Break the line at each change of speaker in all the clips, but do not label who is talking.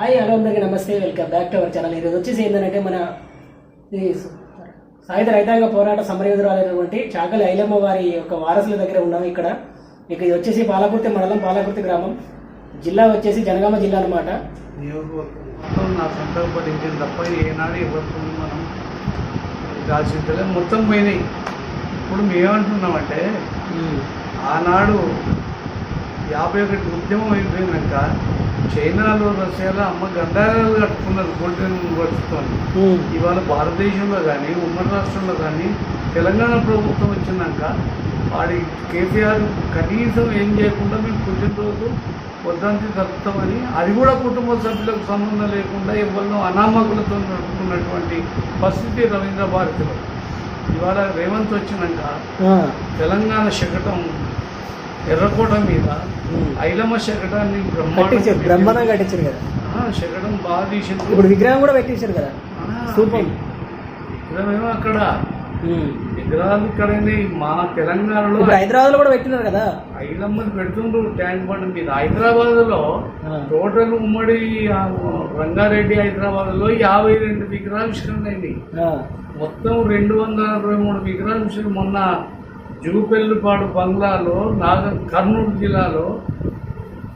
Hi hello అందరికీ నమస్తే. Welcome back to our channel. ఈరోజు వచ్చేసి ఏంటంటే మన సాయుధ రైతాంగ పోరాట సమరయోధురాలైనటువంటి చాకలి ఐలమ్మ వారి యొక్క వారసుల దగ్గర ఉన్నాం ఇక్కడ. ఇక ఇది వచ్చేసి పాలకుర్తి మండలం పాలకుర్తి గ్రామం. జిల్లా వచ్చేసి జనగామ జిల్లా అనమాట
తప్ప ఏనాడు మనం మొత్తం పోయినాయి. ఇప్పుడు మేమేమంటున్నామంటే ఆనాడు యాభై ఒకటి ఉద్యమం అయిపోయినాక చైనాలో రష్యాలో అమ్మ గంధారాలు కట్టుకున్నారు గోల్డెన్ వర్డ్స్తో ఇవాళ భారతదేశంలో కానీ ఉమ్మడి రాష్ట్రంలో కానీ తెలంగాణ ప్రభుత్వం వచ్చినాక వాడి కేసీఆర్ కనీసం ఏం చేయకుండా మేము పుట్టినరోజు వద్దంతి జరుపుతామని అది కూడా కుటుంబ సభ్యులకు సంబంధం లేకుండా ఎవరినో అనామకులతో నడుపుకున్నటువంటి పరిస్థితి రవీంద్ర భారతిలో. ఇవాళ రేవంత్ వచ్చినాక తెలంగాణ శకటం ఎర్రకోట మీద ఐలమ్మ శకటాన్ని
బ్రహ్మాండంగా కట్టించారు. కదా.
శకటం బాగా తీసింది.
ఇప్పుడు విగ్రహం కూడా పెట్టించారు కదా. స్థూపం.
విగ్రహమేమో అక్కడ. విగ్రహాలు ఇక్కడనే మా తెలంగాణలో
హైదరాబాద్లో కూడా పెట్టినారు కదా.
ఐలమ్మని పెడుతుండ్రు ట్యాంక్ బండ్ మీద. హైదరాబాద్లో టోటల్ ఉమ్మడి రంగారెడ్డి హైదరాబాద్లో యాభై రెండు విగ్రహావిష్కరణలు మొత్తం రెండు వందల అరవై మూడు విగ్రహావిష్కరణ మొన్న జుగుపెల్లిపాడు బంగ్లాలో నాగ కర్నూలు జిల్లాలో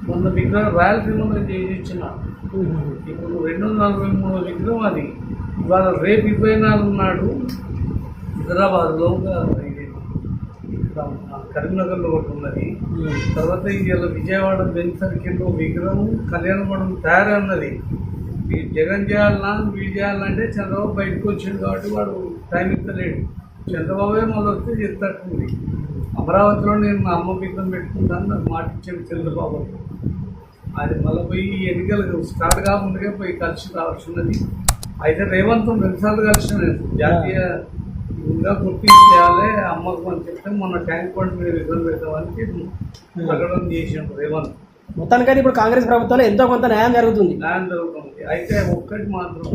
మొన్న విగ్రహం రాయలసీమలో చేసి ఇచ్చిన ఇప్పుడు రెండు వందల నలభై మూడు విగ్రహం అది. ఇవాళ రేపు ఇరవై నాలుగు నాడు హైదరాబాద్లో కరీంనగర్లో ఒకటి ఉన్నది. తర్వాత ఇవాళ విజయవాడ బెంచ్ సర్కిల్లో విగ్రహం కళ్యాణమండపం తయారన్నది. ఈ జగన్ చేయాలన్నా వీళ్ళు చేయాలంటే చంద్రబాబు బయటకు వచ్చిండు కాబట్టి వాడు టైం ఇస్తలేడు. చంద్రబాబే మళ్ళీ వస్తే చెప్తాటుంది అమరావతిలో నేను మా అమ్మ బిడ్డం పెట్టుకుంటాను నాకు మాట ఇచ్చాను చంద్రబాబు. అది మళ్ళీ పోయి ఎన్నికలు స్టార్ట్ కాకుండా పోయి కలిసి రావాల్సినది అయితే రేవంత్ రెండుసార్లు కలిసిన జాతీయ ఇంకా గుర్తింపు చేయాలి అమ్మకు అని చెప్తే మొన్న ట్యాంక్ బండ్ మీద విధులు పెట్టడానికి ప్రకటన చేసినాం రేవంత్.
మొత్తానికైతే ఇప్పుడు కాంగ్రెస్ ప్రభుత్వంలో ఎంతో కొంత న్యాయం జరుగుతుంది.
ల్యాండ్ జరుగుతుంది అయితే ఒక్కటి మాత్రం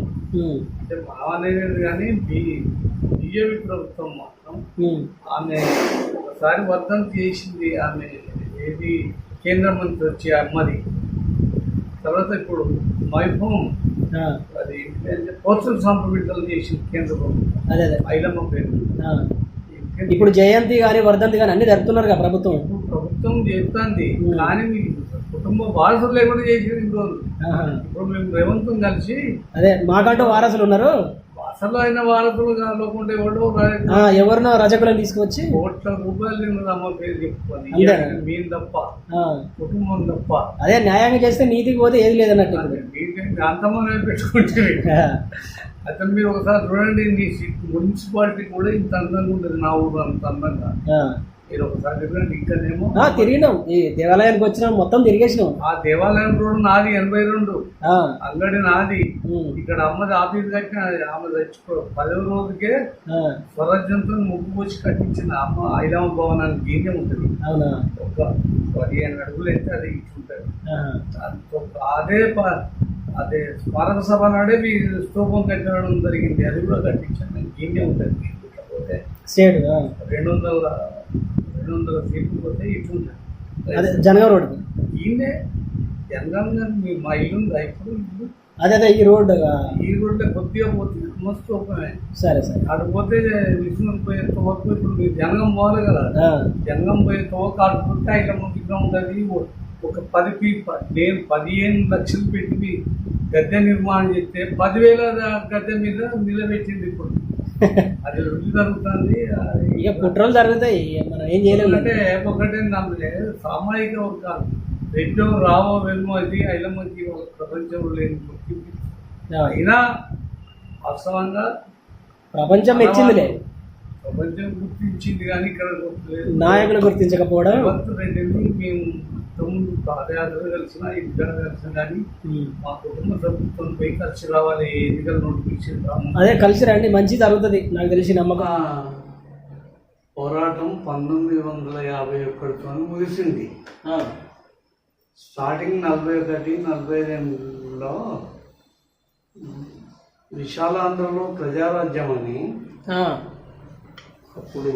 అంటే బాగాలేదు కానీ బీజేపీ ప్రభుత్వం మాత్రం ఆమె ఒకసారి వర్ధం చేసింది ఆమె ఏది కేంద్ర మంత్రి వచ్చి అమ్మది. తర్వాత ఇప్పుడు మైభవం అది పోస్టల్ సంప్రదింపులు చేసింది కేంద్ర ప్రభుత్వం.
అదే అదే.
ఐలమ్మ పేరు.
ఇప్పుడు జయంతి కానీ వర్ధంతి కానీ అన్ని జరుపుతున్నారు కదా ప్రభుత్వం.
ప్రభుత్వం చేస్తుంది. కానీ వారసులు లేకుండా చేసేది
ఆహా.
ఇప్పుడు మేము రేవంతం కలిసి
అదే మాకంటూ వారసులు ఉన్నారు.
అసలు అయిన వారసులు కాకుండా ఎవడో
ఆ, ఎవరినో రజకులను తీసుకొచ్చి
కోట్ల రూపాయలు నేను అమ్మ పేరు చెప్పుకొని
అంతేనా?
మీన్ తప్ప కుటుంబం తప్ప.
అదే న్యాయంగా చేస్తే నీతికి పోతే ఏది లేదన్నట్టు ఇప్పుడు.
మీకేంటి అంతమంది పెట్టుకుంటే అతను మీరు ఒకసారి చూడండి మీ మున్సిపాలిటీ కూడా ఇంత అందంగా ఉంటుంది నా ఊరు అంత అందంగా.
తిరిగినాం. ఈ దేవాలయానికి వచ్చినాం మొత్తం తిరిగేసినాం.
ఆ దేవాలయం రోడ్డు నాది ఎనభై రెండు. అంగడి నాది. ఇక్కడ అమ్మది ఆఫీస్ కట్టిన ఆమె చచ్చిపో పదవ రోజుకే స్వరాజ్యంతో ముగ్గు పోసి కట్టించిన అమ్మ. ఐలమ్మ భవనానికి గీతే ఉంటుంది.
అవునా?
ఒక పదిహేను అడుగులు అయితే అది దాంతో అదే అదే స్మారక సభ నాడే మీ స్తూపం కట్టడం జరిగింది. అది కూడా కట్టించాను. గీతే ఉంటుంది.
స్టేట్.
రెండు వందల రెండు వందల ఫీట్లు పోతే ఇటు
అదే జనగాం రోడ్
ఈయనే జనగాంగా మీ మా ఇల్లు ఇప్పుడు ఇల్లు?
అదే అదే ఈ రోడ్ ఆ,
ఈ రోడ్లో కొద్దిగా పోతుంది మస్తు ఓపెన్
సరే సరే.
అటు పోతే విష్ణు పోయే తోపు ఇప్పుడు మీరు జనగం పోవాలి కదా. జంగం పోయే తోక అటు పోతే ఐలమ్మ విగ్రహం ఉంటుంది. ఒక పది ప- నేను పదిహేను లక్షలు పెట్టి గద్దె నిర్మాణం చేస్తే పదివేల గద్దె మీద నిలబెట్టింది ఇప్పుడు. అది రుచి జరుగుతుంది
ఇక కుట్రలు జరుగుతాయి మనం ఏం చేయలేము
అంటే ఒకటే నమ్మలే సామాజిక వర్గాలు రెండో రావో వెల్మో అది ఐలమ్మకి ఒక ప్రపంచంలో లేని అయినా వాస్తవంగా
ప్రపంచం మెచ్చిందిలే.
ప్రపంచం గుర్తించింది కానీ ఇక్కడ
నాయకులు గుర్తించకపోవడం.
మేము తమ్ముడు పాదయాత్ర కలిసిన ఇక్కడ కలిసిన కానీ. మా కుటుంబ సభ్యులతో పోయి కలిసి రావాలి ఎన్నికల నోటిఫికేషన్
అదే కలిసి రండి మంచి జరుగుతుంది నాకు తెలిసి నమ్మకం.
పోరాటం పంతొమ్మిది వందల యాభై ఒకటితో ముగిసింది. స్టార్టింగ్ నలభై ఒకటి నలభై రెండులో విశాలాంధ్రలో ప్రజారాజ్యం అని అప్పుడు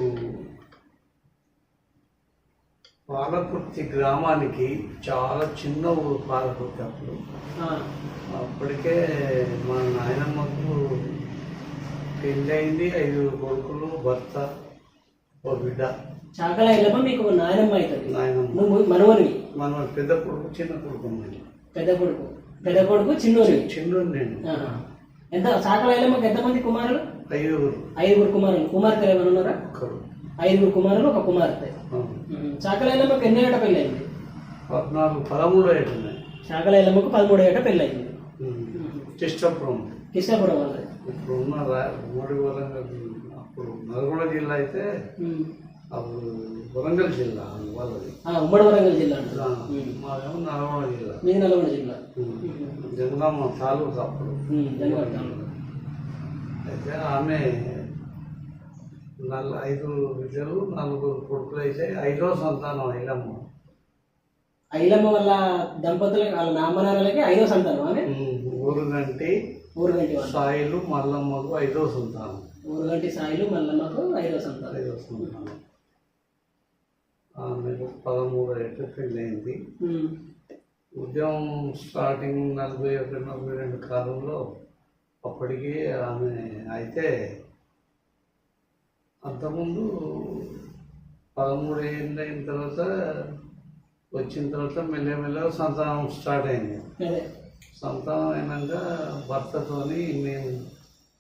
పాలకుర్తి గ్రామానికి చాలా చిన్న ఊరు పాలకుర్తి అప్పుడు. అప్పటికే మా నాయనమ్మకు పెళ్ళి అయింది ఐదు కొడుకులు భర్త ఓ బిడ్డ.
చాకల మీకు నాయనమ్మ అవుతుంది
నాయనమ్మ.
నువ్వు మనవనివి.
మన పెద్ద కొడుకు చిన్న కొడుకు.
పెద్ద కొడుకు. పెద్ద కొడుకు చిన్నోనివి.
చిన్నోడు నేను.
ఎంత చాకల ఎల్లమ్మకి ఎంతమంది కుమారులు?
ఐదుగురు.
ఐదుగురు కుమారులు. కుమార్తెలు ఏమైనా ఉన్నారా?
ఒక్కరు.
ఐదుగురు కుమారులు ఒక కుమార్తె.
ఆ.
ఉమ్, చాకల ఎల్లమ్మకి ఎన్ని ఏట పెళ్ళయింది?
పద్నాలుగు పదమూడు అవుతున్నాయి
చాకల ఎల్లమ్మకు పదమూడు ఏట పెళ్ళయింది.
చిష్టపురం
కృష్ణాపురం వాళ్ళది
ఇప్పుడు ఉన్న ఉమ్మడి వరంగల్ అప్పుడు నల్గొండ జిల్లా అయితే. అప్పుడు వరంగల్ జిల్లా వాళ్ళది.
ఉమ్మడి వరంగల్ జిల్లా
మాదేమో నల్గొండ జిల్లా.
మీది నల్గొండ జిల్లా.
జనగామ తాలూకు అప్పుడు.
ధన్యవాదాలు ధన్యవాదాలు.
అయితే ఆమె నల్ల ఐదు బిడ్డలు నలుగురు కొడుకులు అయితే ఐదో సంతానం ఐలమ్మ.
ఐలమ్మ వాళ్ళ దంపతులు వాళ్ళ నామనాలకి ఐదో సంతానం ఆమె?
ఊరుగంటి
ఊరుగంటి
సాయిలు మల్లమ్మకు ఐదో సంతానం.
ఊరుగంటి సాయిలు మల్లమ్మకు ఐదో సంతానం.
ఐదో సంతానం. ఆమెకు పదమూడు పెళ్ళైంది.
ఉమ్,
ఉద్యమం స్టార్టింగ్ నలభై ఒకటి నలభై రెండు కాలంలో అప్పటికి ఆమె అయితే అంతకుముందు పదమూడు ఏళ్ళు అయిన తర్వాత వచ్చిన తర్వాత మెల్లమెల్లగా సంతానం స్టార్ట్ అయింది. సంతానం అయినాక భర్తతోని మేము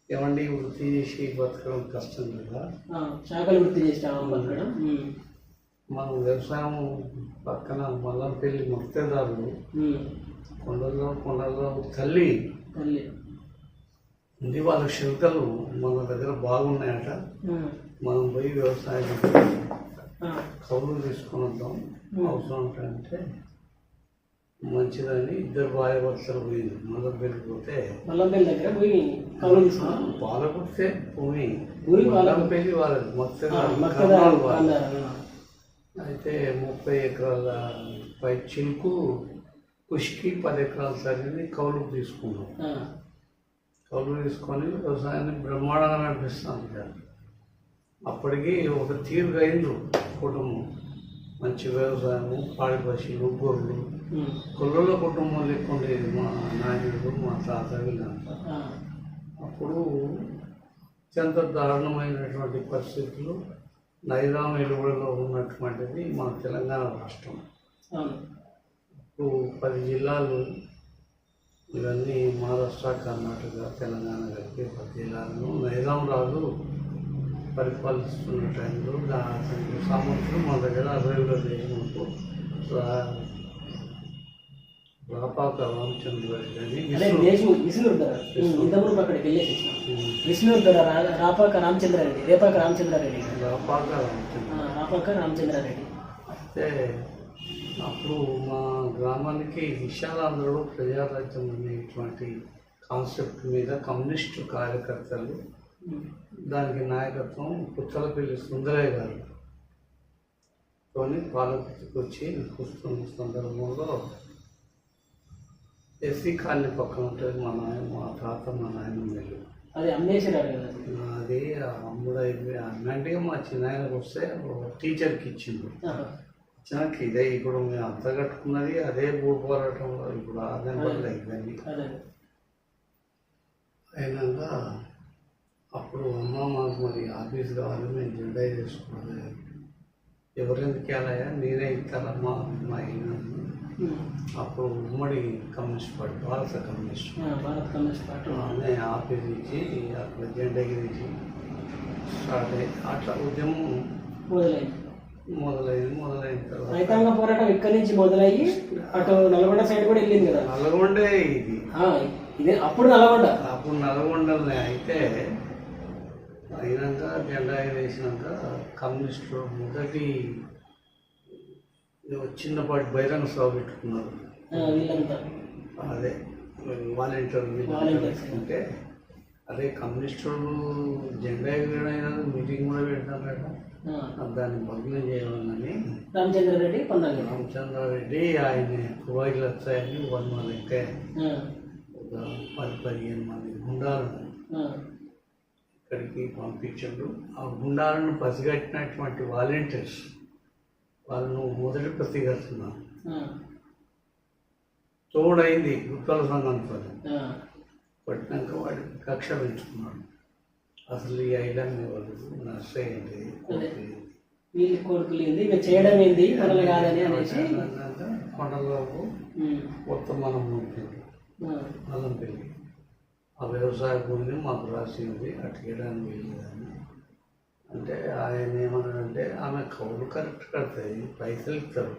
ఏమండి వృత్తి చేసి బతకడం కష్టం కదా.
చాకలి వృత్తి చేస్తాము బతకడం
మనం వ్యవసాయం పక్కన మల్లంపల్లి మొత్తేదారులు.
ఉమ్,
కొండల్లో కొండల్లో తల్లి.
తల్లి.
ఉంది వాళ్ళ శిల్కలు మన దగ్గర బాగున్నాయట. మనం పోయి వ్యవసాయం కౌలు తీసుకొని వద్దాం అవసరం అంటే మంచిదని ఇద్దరు భార్య భర్తలు పోయింది మళ్ళీ వెళ్ళిపోతే
మల్లంపల్లి దగ్గర పోయి కౌలు తీసుకున్నాం.
పాలకుడితే
పాల-
మల్లంపల్లి వాళ్ళది. మొత్తం.
కాందారు,
అయితే ముప్పై ఎకరాల పై చిలుకు కుషికి పది ఎకరాల సరిని కౌలుకు తీసుకున్నాం. కౌలు తీసుకొని వ్యవసాయాన్ని బ్రహ్మాండంగా నడిపిస్తాం అప్పటికి ఒక తీరుగా అయింది. కుటుంబం. మంచి వ్యవసాయము పాడి పశువులు గొర్రెలు. కొల్లుల కుటుంబం లెక్క ఉండేది మా నాయనుడు మా తాత వీళ్ళంతా. అప్పుడు అత్యంత దారుణమైనటువంటి పరిస్థితులు నైజాం ఎలుగులలో ఉన్నటువంటిది మన తెలంగాణ రాష్ట్రం. ఇప్పుడు పది జిల్లాలు ఇవన్నీ మహారాష్ట్ర కర్ణాటక తెలంగాణ కలిపి పది జిల్లాలను నైజాం రాజు పరిపాలిస్తున్న టైంలో అతనికి సామర్థ్యం మన దగ్గర అరవై దేశంలో రాపాక
ధర ఇంతకుముందు అక్కడికి వెళ్ళేసి వచ్చినాం. విష్ణుడు ధర రా- రాపాక రామచంద్రారెడ్డి రేపాక రామచంద్రారెడ్డి
రాపాక రామచంద్ర
రాపాక రామచంద్రారెడ్డి
అయితే అప్పుడు మా గ్రామానికి విశాలాంధ్రలో ప్రజారాజ్యం అనేటువంటి కాన్సెప్ట్ మీద కమ్యూనిస్టు కార్యకర్తలు దానికి నాయకత్వం పుత్తలపల్లి సుందరయ్య గారు. తోని పాలకుర్తికి వచ్చి కూర్చున్న సందర్భంలో ఎస్సీ కాలనీ పక్కన ఉంటుంది మా నాయన మా తాత మా నాయన వెళ్ళి
అది అమ్మేసినారు
అది అమ్ముడైపోయి అంటే మా చిన్నాయనకు వస్తే టీచర్కి ఇచ్చిండు. ఇచ్చినాక ఇదే ఇప్పుడు మేము అంత కట్టుకున్నది అదే భూ పోరాటంలో ఇప్పుడు అదే ఇవన్నీ
అదే.
అయినాక అప్పుడు అమ్మ మాకు మరి ఆఫీస్ కావాలి మేము జెండా చేసుకోవాలి ఎవరెందుకు వెళ్ళాయా నేనే ఇస్తానమ్మా మా
ఉమ్,
అప్పుడు ఉమ్మడి కమ్యూనిస్ట్ పార్టీ భారత కమ్యూనిస్ట్
భారత కమ్యూనిస్ట్ పార్టీ.
ఆఫీస్ ఇచ్చి అక్కడ జెండా ఎగిరించి స్టార్ట్ అయ్యి అట్లా ఉద్యమం
మొదలైంది.
మొదలైంది మొదలైన తర్వాత
రైతాంగ పోరాటం ఇక్కడి నుంచి మొదలయ్యి అటు నల్గొండ సైడ్ కూడా వెళ్ళింది కదా.
నల్గొండే ఇది.
ఇదే అప్పుడు నల్గొండ.
అప్పుడు నల్గొండలనే అయితే అయినాక జెండా వేసినాక కమ్యూనిస్టులు మొదటి చిన్నపాటి బహిరంగ సభ పెట్టుకున్నారు. అదే. వాలంటీర్. పెట్టుకుంటే అదే కమ్యూనిస్టులు జెండా ఎగరడైనా మీటింగ్ కూడా పెడతారు కదా దాన్ని భగ్నం చేయాలని
రామచంద్రారెడ్డి
రామచంద్రారెడ్డి ఆయన కువాయిలు వచ్చాయని వన్ మా లెక్క పది పదిహేను మంది గుండాలను
ఆ,
ఇక్కడికి పంపించాడు ఆ గుండాలను పసిగట్టినటువంటి వాలంటీర్స్ వాళ్ళను మొదటి
ఆ,
తోడైంది ఉత్తర సంఘంతో పట్టినాక వాడి కక్ష పెంచుకున్నాడు అసలు ఈ ఐలాండ్ వాళ్ళు నష్టమైంది
వీళ్ళ కొడుకులు ఏంది ఇక చేయడం ఏంది మనల్ని కాదని అనేసి
కొండలోపు మొత్తం మనం ఉంటుంది
ఆ,
అల్లం పెళ్ళి ఆ వ్యవసాయ భూమిని మాకు రాసింది అటుకేయడానికి వెళ్ళేదాన్ని అంటే ఆయన ఏమన్నాడంటే ఆమె కౌలు కరెక్ట్ కడతాయి పైసలు ఇస్తారు.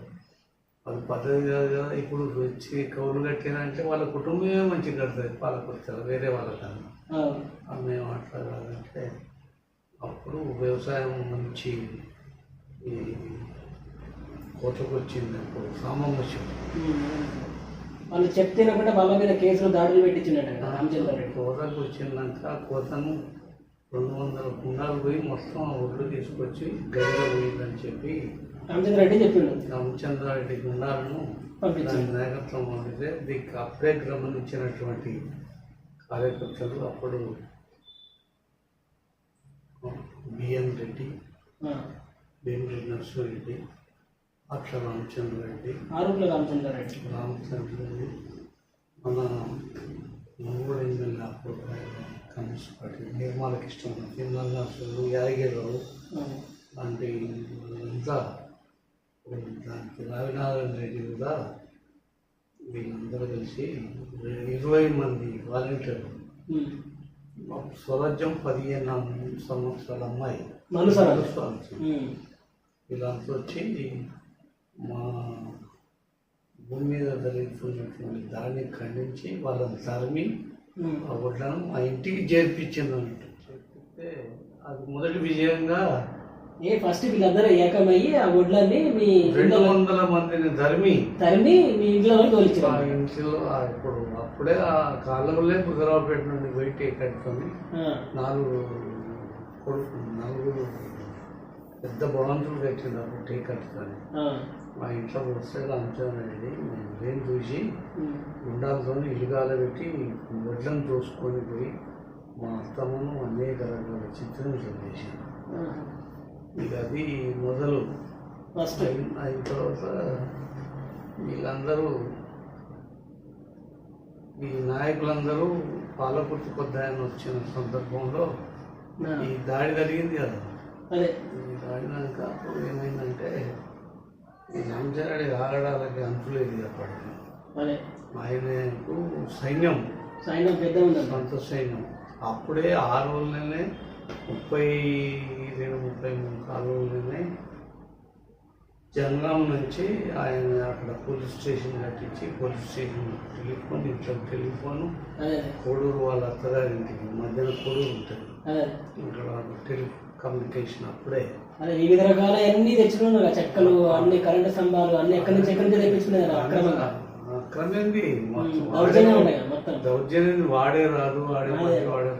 అది పద్ధతి కాదు కదా ఇప్పుడు వచ్చి కౌలు కట్టినంటే వాళ్ళ కుటుంబమే మంచిగా కడుతుంది పాలకొస్తారు వేరే వాళ్ళ కాదు.
ఆ,
ఆమె అట్లా కాదంటే అప్పుడు వ్యవసాయం మంచి ఈ కోతకు వచ్చింది అప్పుడు సామం వచ్చింది
వాళ్ళు చెప్తేనకుండా వాళ్ళ మీద కేసులు దాడులు పెట్టించినట్టు రామచంద్ర రెడ్డి
కోతకు వచ్చినాక కోతను రెండు వందల కుండాలు పోయి మొత్తం ఒడ్లు తీసుకొచ్చి గదిలో పోయిందని చెప్పి
రామచంద్ర రెడ్డి చెప్పిండు.
రామచంద్రారెడ్డి గుండాలను
పంపించింది.
దాని నాయకత్వం వహిస్తే దీనికి అప్పుడే గమనించినటువంటి కార్యకర్తలు అప్పుడు బిఎన్ రెడ్డి భీమరెడ్డి నరసింహారెడ్డి రామచంద్రారెడ్డి
ఆరుట్ల రామచంద్ర రెడ్డి
రామచంద్రుడు మన మూడు ఎమ్మెల్యే కమ్యూనిస్ట్ పార్టీ నిర్మాలకు ఇష్టం తిరుమల నరసింహుడు యాదగిరిరావు లాంటి అంతా దానికి రవినారాయణ రెడ్డి కూడా వీళ్ళందరూ కలిసి ఇరవై మంది వాలంటీర్లు. స్వరాజ్యం పదిహేను సంవత్సరాల అమ్మాయి. వీళ్ళంతా వచ్చి మా భూమి మీద జరుగుతున్నటువంటి దాన్ని ఖండించి వాళ్ళని తరిమి. ఆ ఒడ్లను మా ఇంటికి చేర్పించింది అన్నట్టు చేర్పిస్తే అది మొదటి విజయంగా
ఏ ఫస్ట్ వీళ్ళందరూ ఏకమయ్యి ఆ వడ్లన్నీ మీ
రెండు వందల మందిని తరిమి
తరిమి మీ ఇంట్లో వాళ్ళు
ఆ
తోలిచ్చారు
ఇంట్లో ఇప్పుడు అప్పుడే ఆ కాలంలో బుధరావుపేట నుండి బయట కట్టుకొని నాలుగు కొడుకు నలుగురు పెద్ద భవంతులు అప్పుడు టీ కట్టుకొని. మా ఇంట్లో వస్తే రామచంద్రరెడ్డి నేను చూసి గుండాలతో ఇల్లుగాల పెట్టి వడ్లను చూసుకొని పోయి మా అత్తమ్మను అనేక రకాల చిత్రం చేశాను. ఇక అది మొదలు.
ఫస్ట్.
అయిన తర్వాత వీళ్ళందరూ ఈ నాయకులందరూ పాలకుర్తి కొద్దాయని వచ్చిన సందర్భంలో ఈ దాడి జరిగింది కదా.
అదే.
ఈ దాడినాక అప్పుడు ఏమైందంటే ఈ రామచంద్రుడి ఆగడాలకి అంతులేదు అప్పటికి
అదే
ఆయనకు సైన్యం.
సైన్యం పెద్ద ఉందంట
సొంత సైన్యం. అప్పుడే ఆ రోజులనే ముప్పై రెండు ముప్పై మూడు కాలంలోనే జనగాం నుంచి ఆయన అక్కడ పోలీస్ స్టేషన్ కట్టించి పోలీస్ స్టేషన్ టెలిఫోన్ ఇంట్లో టెలిఫోను కోడూరు వాళ్ళ అత్తగారింటికి మధ్యన కోడూరు ఉంటుంది. ఇక్కడ టెలి కమ్యూనికేషన్ అప్పుడే.
అదే వివిధ రకాల అన్ని తెచ్చుకున్నాను చెక్కలు అన్ని కరెంటు స్తంభాలు అన్ని ఎక్కడి నుంచి ఎక్కడి నుంచి తెప్పించుకునేది అక్రమంగా.
అక్రమేంది? మొత్తం
దౌర్జన్యం
వాడే రాదు వాడే వాడే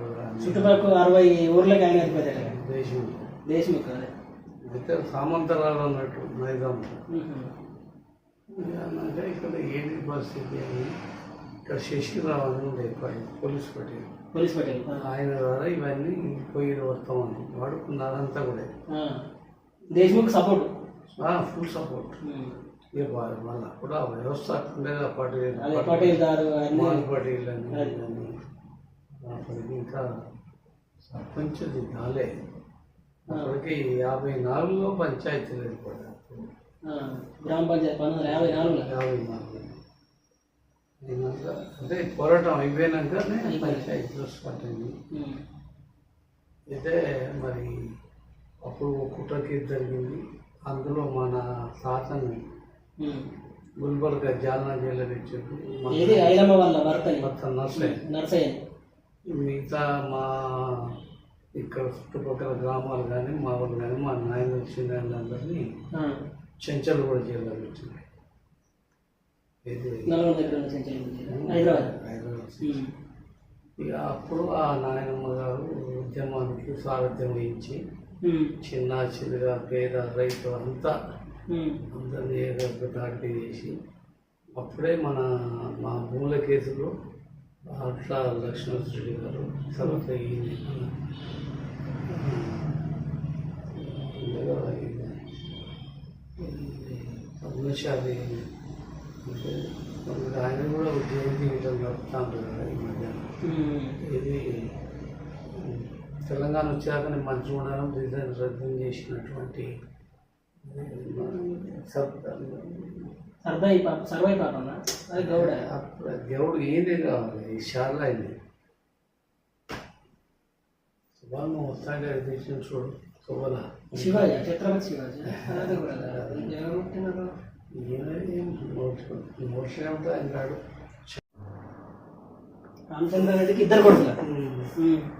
చుట్టుపక్కల అరవై ఊర్లకి ఆయన అధిపతి అక్కడ.
దేశం
దేశముఖ్ అదే.
అయితే సామంతరాలు అన్నట్టు నైజాం ఇక్కడ ఏంటి పరిస్థితి అని ఇక్కడ శశిరావు అని ఉండే పడి పోలీస్ పట్టి
పోలీస్ పటేల్.
ఆయన ద్వారా ఇవన్నీ పోయి వస్తామని వాడుకున్నారంతా కూడా.
దేశ్ముఖ్ సపోర్ట్.
Full support. ఇక వాళ్ళ కూడా వ్యవస్థ ఉండేది పటేల్.
పటేల్ అన్ని.
మాల్ పటేల్ అని. అప్పటికి ఇంకా సర్పంచ్ కాలే అప్పటికి యాభై నాలుగులో పంచాయతీలు
ఆ. గ్రామ పంచాయతీ పంతొమ్మిది యాభై నాలుగులో.
యాభై నాలుగు అంటే పోరాటం అయిపోయినాకనే స్టార్ట్ అయింది
ఉమ్.
అయితే మరి అప్పుడు కుట్రకి జరిగింది. అందులో మన తాతని
ఉమ్.
గుల్బర్గా జాలనా జైలు ఇచ్చారు
ఏది? ఐలమ్మ వాళ్ళ భర్తని?
మొత్తం నర్సయ్య.
నర్సయ్య.
మిగతా మా ఇక్కడ చుట్టుపక్కల గ్రామాలు కానీ మా వాళ్ళు కానీ మా నాయన వచ్చిన అందరినీ. చెంచలు కూడా జైల్లో పెట్టింది
నల్గొండ దగ్గర. హైదరాబాద్.
ఇక అప్పుడు ఆ నాయనమ్మ గారు ఉద్యమానికి సారథ్యం వహించి. చిన్న చిన్నగా పేద రైతు అంతా. అందరినీ దాడి చేసి అప్పుడే మన మా మూల కేసులో అట్లా లక్ష్మణరెడ్డి గారు తర్వాత ఈ- పద్మశాలి ఆయన కూడా ఉద్యోగ జీవితం గడుపుతా ఉంటారు కదా ఈ మధ్య. ఇది తెలంగాణ వచ్చాక మంచి ఉండడం రిజైన్ రద్దు చేసినటువంటి
పాప సర్వై పాపనా? అది గౌడ.
దేవుడు ఏంటి కావాలి షార్ల అయింది వస్తాడే దేశం చూడు.
శివాజీ ఛత్రపతి శివాజీ. అది కూడా ఇద్దరు కొడుకులు.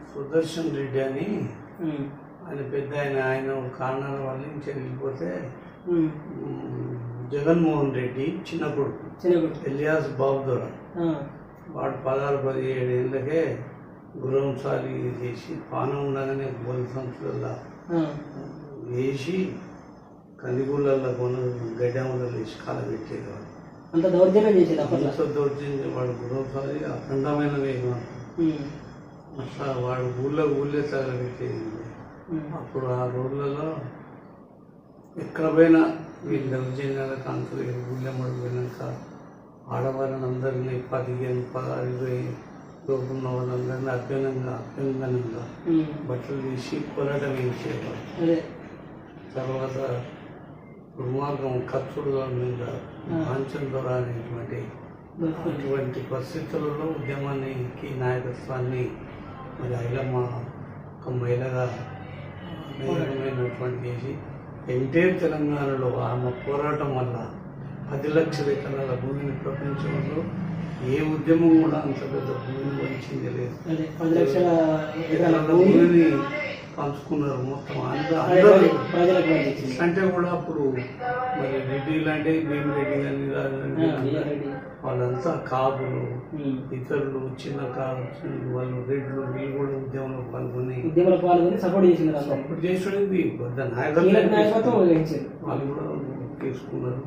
సుదర్శన్ రెడ్డి అని. ఆయన పెద్ద ఆయన ఆయన కారణాల వల్ల నుంచి వెళ్ళిపోతే జగన్మోహన్ రెడ్డి చిన్న కొడుకు
చిన్న కొడుకు
ఎలియాస్ బాబుదోర
ఆ.
వాడు పదహారు పదిహేడు ఏళ్ళకే గుర్రం సారి చేసి పానం ఉండగానే గోల్ సంస్థలలో
ఆ.
వేసి కందిగూళ్ళల్లో కొన గడ్డములలో వేసి కాల పెట్టేవాడు
అంత దౌర్జన్యం చేసేది అప్పట్లో.
అంత దౌర్జన్యం వాడు గుర్రం సారి అఖండమైన వేగం. అట్లా వాడు ఊళ్ళో ఊళ్ళే తగలబెట్టేది. అప్పుడు ఆ రోజులలో ఎక్కడ పోయినా వీళ్ళు దౌర్జన్యాల కాంతులు ఊళ్ళో పడిపోయినాక ఆడవాళ్ళని అందరినీ పదిహేను పదహారు ఇరవై లోపున్న వాళ్ళందరినీ అభ్యనంగా అభ్యంగనంగా. బట్టలు తీసి పోరాటం చేసేవారు
అదే.
తర్వాత దుర్మార్గం ఖర్చుల మీద కాంచన్ దొర అనేటువంటి అటువంటి పరిస్థితులలో ఉద్యమానికి నాయకత్వాన్ని మరి ఐలమ్మ ఒక మహిళగా అనేకమైనటువంటి చేసి ఎంటైర్ తెలంగాణలో ఆమె పోరాటం వల్ల పది లక్షల ఎకరాల భూమిని ప్రపంచంలో ఏ ఉద్యమం కూడా అంత పెద్ద భూమిని వంచింది లేదు. భూమిని పంచుకున్నారు మొత్తం అందరూ. అంటే కూడా అప్పుడు మరి రెడ్డి లాంటి భీమిరెడ్డి కానీ
ఆ,
రాజరెడ్డి
వీరారెడ్డి.
వాళ్ళంతా కాపులు. ఇతరులు చిన్న కాపు వాళ్ళు రెడ్లు వీళ్ళు కూడా ఉద్యమంలో పాల్గొని
ఉద్యమంలో పాల్గొని సపోర్ట్ నాయకత్వం వహించారు
వాళ్ళు కూడా తీసుకున్నారు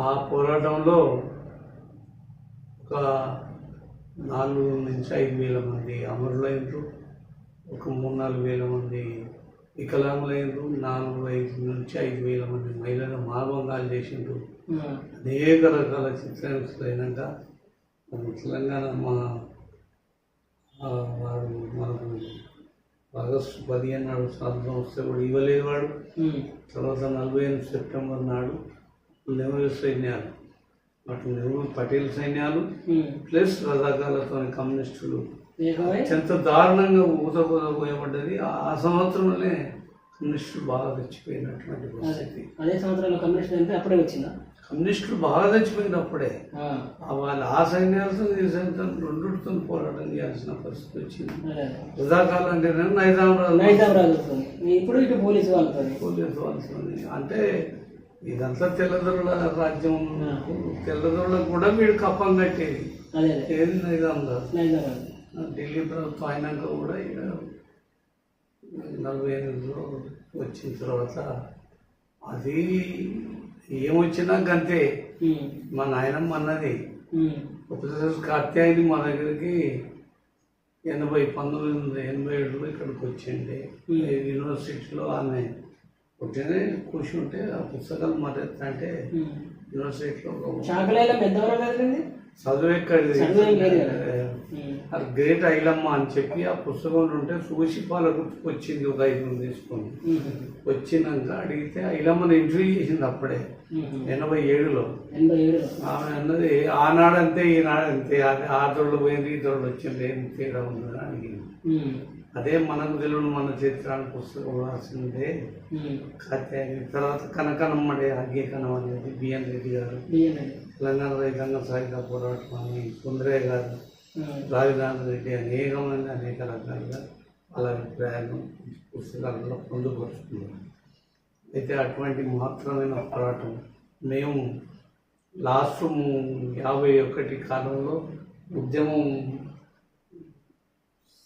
ఆ పోరాటంలో ఒక నాలుగు నుంచి ఐదు వేల మంది అమరులైనరు ఒక మూడు నాలుగు వేల మంది వికలాంగులైనరు నాలుగు ఐదు నుంచి ఐదు వేల మంది మహిళలు మానవంగాలు చేసిండ్రు. అనేక రకాల చిత్రహింసలు అయినాక మన తెలంగాణ మా వాడు మనకు ఆగస్టు పదిహేను నాడు స్వాతంత్రం వస్తే కూడా ఇవ్వలేదు వాడు. తర్వాత నలభై ఎనిమిది సెప్టెంబర్ నాడు నెహ్రూ సైన్యాలు అటు నెహ్రూ పటేల్ సైన్యాలు. ప్లస్ రజాకాలతో కమ్యూనిస్టులు ఎంత దారుణంగా ఊతపోయబడ్డది ఆ సంవత్సరంలోనే కమ్యూనిస్టులు బాగా తెచ్చిపోయినటువంటి పరిస్థితి.
అదే సంవత్సరంలో కమ్యూనిస్ట్ అంటే అప్పుడే వచ్చిందా?
కమ్యూనిస్టులు బాగా.
ఆ.
వాళ్ళ ఆ సైన్యాలతో ఈ సైన్యాలతో రెండుతో పోరాటం చేయాల్సిన పరిస్థితి వచ్చింది.
అదే
రజాకాలం అంటే నైజాం రాజు.
నైజాం రాజుతో ఇప్పుడు ఇటు పోలీసు వాళ్ళతో
పోలీసు వాళ్ళతోని. అంటే ఇదంతా తెల్లదొరల రాజ్యం. తెల్లదొరలకు కూడా వీడు కప్పం కట్టేది. ఏది నైజాం రాజు?
నైజాం రాజు.
ఢిల్లీ ప్రభుత్వం అయినాక కూడా ఇక నలభై ఎనిమిదిలో వచ్చిన తర్వాత అది ఏమొచ్చినా గంతే
ఉమ్.
మా నాయనమ్మ అన్నది. ప్రొఫెసర్ కాత్యాయని మా దగ్గరికి ఎనభై పంతొమ్మిది వందల ఎనభై ఏడులో ఇక్కడికి వచ్చింది. యూనివర్సిటీలో ఆమె పుట్టినే కూర్చుంటే ఆ పుస్తకాలు మరెత్త అంటే. యూనివర్సిటీలో చదువు ఎక్కడిది గ్రేట్ ఐలమ్మ అని చెప్పి ఆ పుస్తకంలో ఉంటే సూచి పాల గుర్తుకొచ్చింది ఒక ఐదు తీసుకొని
ఉమ్.
వచ్చినాక అడిగితే ఐలమ్మని ఇంటర్వ్యూ చేసింది అప్పుడే. ఎనభై ఏడులో ఆమె అన్నది ఆనాడంతే ఈనాడంతే అది ఆ తోళ్ళు పోయింది ఈ తోళ్ళు వచ్చింది ఏం తేడా ఉందని అడిగింది. అదే మనకు తెలియని మన చరిత్రాన్ని పుస్తకం రాసిందే తర్వాత కనకనమ్మడే అగ్గేకనం అనేది బిఎన్ రెడ్డి గారు. తెలంగాణ రైతాంగ సాయుధ పోరాటం అని సుందరయ్య గారు. రాజధాని రెడ్డి అనేక రకాలుగా వాళ్ళ అభిప్రాయాలను పుస్తకాలలో పొందుపరుచుకున్నారు అయితే అటువంటి మహత్తరమైన పోరాటం మేము లాస్ట్ యాభై ఒకటి కాలంలో ఉద్యమం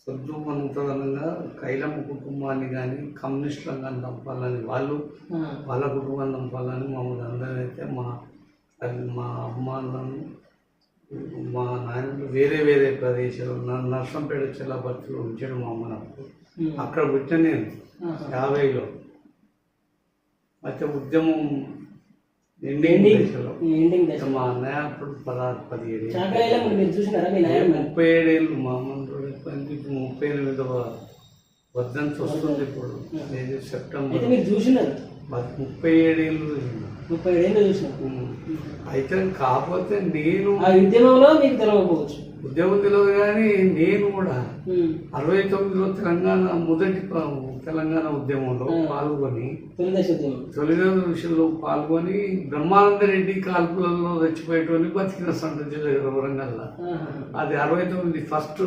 సద్దుమనంతరంగా కైలమ్మ కుటుంబాన్ని కానీ కమ్యూనిస్టులను కానీ చంపాలని వాళ్ళు. వాళ్ళ కుటుంబాన్ని చంపాలని మమ్మల్ని అందరూ అయితే మా మా అమ్మాలను మా నాయనలు వేరే వేరే ప్రదేశాలు నన్ను నర్సంపేట చెల్లబర్తిలో ఉంచాడు మా అమ్మ నాకు. అక్కడ పుట్టిన నేను. యాభైలో. అయితే ఉద్యమం ఎండింగ్ మా అన్నయ్య అప్పుడు పదహారు పదిహేడు ముప్పై ఏడేళ్ళు మా అమ్మ ముప్పై ఎనిమిది వర్ధంతి వస్తుంది ఇప్పుడు. సెప్టెంబర్. ముప్పై ఏడేళ్ళు
ముప్పై ఏళ్ళు చూసినారు
ఉమ్. అయితే కాకపోతే నేను
ఆ ఉద్యమంలో మీకు తెలవకపోవచ్చు
ఉద్యోగం తెలియదు కానీ నేను కూడా. అరవై తొమ్మిదిలో తెలంగాణ మొదటి తెలంగాణ ఉద్యమంలో పాల్గొని
తొలి దశ ఉద్యమం
తొలిదల విషయంలో పాల్గొని బ్రహ్మానంద రెడ్డి కాల్పులలో చచ్చిపోయేటోని బతికిన సంత జిల్లా వరంగల్లో. అది అరవై తొమ్మిది ఫస్ట్.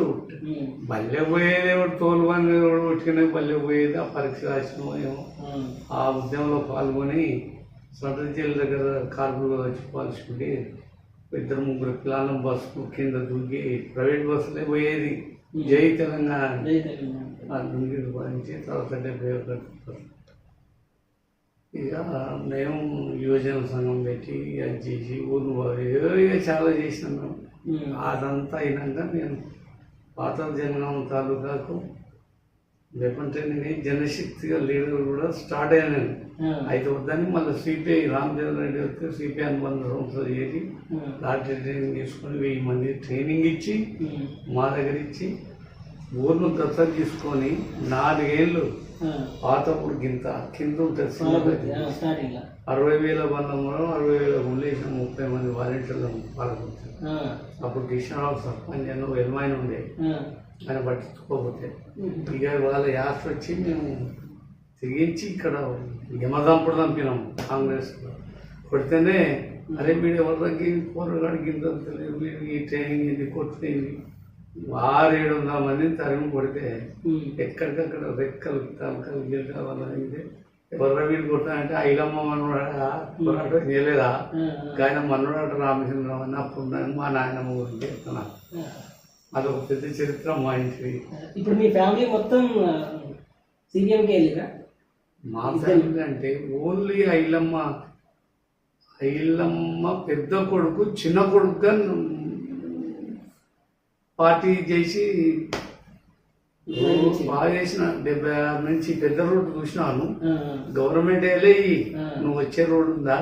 బల్లె పోయేది ఎవడు తోలువని ఎవడు ఉట్టుకునే బల్లె పోయేది ఆ పరీక్ష రాసిన. ఆ ఉద్యమంలో పాల్గొని సొంత జైలు దగ్గర కార్మికులు వచ్చి పాల్చుకుంటే ఇద్దరు ముగ్గురు పిల్లల బస్సు కింద దూకి ప్రైవేట్ బస్సులే పోయేది. జై తెలంగాణ. దుంగి భావించి తర్వాత డెబ్బై ఒకటి ఇక మేము యువజన సంఘం పెట్టి అది చేసి ఊరు ఏదో ఇక చాలా చేసినాం మేము. అదంతా అయినాక నేను పాత జనగాం తాలూకాకు లేకుంటే నేను జనశక్తిగా లీడర్ కూడా స్టార్ట్ అయ్యాను. అయితే వద్దని మళ్ళీ సిపిఐ రామచంద్ర రెడ్డి వస్తే సిపిఐ అనుబంధ సంస్థలు చేసి. లాటరీ ట్రైనింగ్ తీసుకొని వెయ్యి మంది ట్రైనింగ్ ఇచ్చి. మా దగ్గర ఇచ్చి ఊరును దత్తత తీసుకొని నాలుగేళ్ళు. పాతప్పుడు గింత కింద ఉంటుంది అరవై వేల బంధంలో అరవై వేల గుండేసిన ముప్పై మంది వాలంటీర్లను పాల్గొంటారు. అప్పుడు కృష్ణరావు సర్పంచ్ అన్న వెల్మాయన ఉండే. ఆయన పట్టించుకోకపోతే. ఇక వాళ్ళ యాత్ర వచ్చి మేము తెగించి ఇక్కడ యమదంపుడు దంపినాం కాంగ్రెస్ కొడితేనే అరే వీడు ఎవరికి పోరగాడికి ఇంత తెలియదు ఈ ట్రైనింగ్ ఇది కొట్టింది ఆరు ఏడు వందల మందిని తరిమి కొడితే. ఎక్కడికక్కడ రెక్కలు తలకలు గిలకలు ఎవరు వీడు కొట్టాలంటే ఐలమ్మ పోరాటం చేయలేదా. ఆయన మనవాడు రామచంద్రరావు అని అప్పుడు మా నాయనమ్మ గురించి చెప్తున్నా
ఆ.
అదొక పెద్ద చరిత్ర మా ఇంటిది.
ఇప్పుడు మీ ఫ్యామిలీ మొత్తం వెళ్ళిరా?
మా ఫ్యామిలీ అంటే ఓన్లీ ఐలమ్మ ఐలమ్మ పెద్ద కొడుకు చిన్న కొడుకుగా పార్టీ చేసి బాగా చేసిన డెబ్బై ఆరు నుంచి పెద్ద రోడ్డు చూసినాను. గవర్నమెంట్ వెళ్ళి. నువ్వు వచ్చే రోడ్డు ఉందా.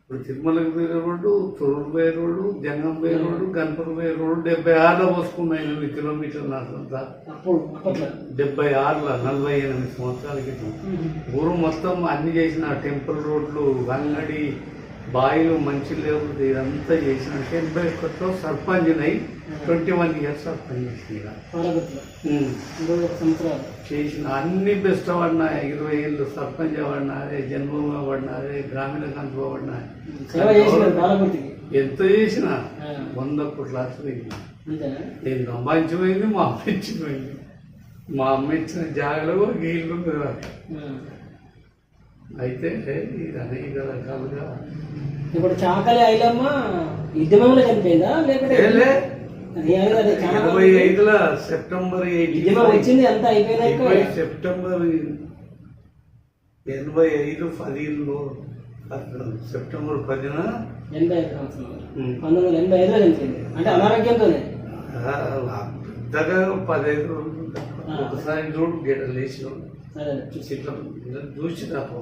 ఇప్పుడు తిరుమలకి పోయే రోడ్డు తొరూరు పోయే రోడ్డు జంగం పోయే రోడ్డు గణపతి పోయే రోడ్డు డెబ్బై ఆరులో పోసుకున్నాయి ఎనిమిది కిలోమీటర్లు నాకంతా డెబ్బై ఆరులో నలభై ఎనిమిది సంవత్సరాల క్రితం. ఊరు మొత్తం అన్ని చేసిన టెంపుల్ రోడ్లు అంగడి బాయిలు మంచి లేవు ఇదంతా చేసిన ఒకటిలో సర్పంచ్ అయి ట్వంటీ వన్ ఇయర్స్ సర్పంచ్ చేసిన చేసిన అన్ని బెస్ట్ అవాడినా ఇరవై ఏళ్ళు సర్పంచ్ అవాడినా అదే జన్మభూమి అవాడినా అదే గ్రామీణ
చేసినారు పాలకుర్తికి
ఎంత చేసినా. వంద కోట్ల నేను సంపాదించిపోయింది మా అమ్మ ఇచ్చిపోయింది. మా అమ్మ ఇచ్చిన జాగలో గీళ్ళు. అయితే ఇది అనేక రకాలుగా
ఇప్పుడు చాకలి ఐలమ్మ ఉద్యమంలో చనిపోయిందా? లేకపోతే
ఇరవై ఐదుల సెప్టెంబర్
వచ్చింది అంతా అయిపోయినాక
ఎనభై సెప్టెంబర్ ఎనభై ఐదు పదిలో సెప్టెంబర్ పదిన
ఎనభై ఐదు పంతొమ్మిది వందల ఎనభై ఐదులో చనిపోయింది. అంటే అనారోగ్యంతోనే.
పెద్దగా పదహైదు. ఒకసారి చూడు గేట లేచి
అదే
ఇట్లా చూసి తప్ప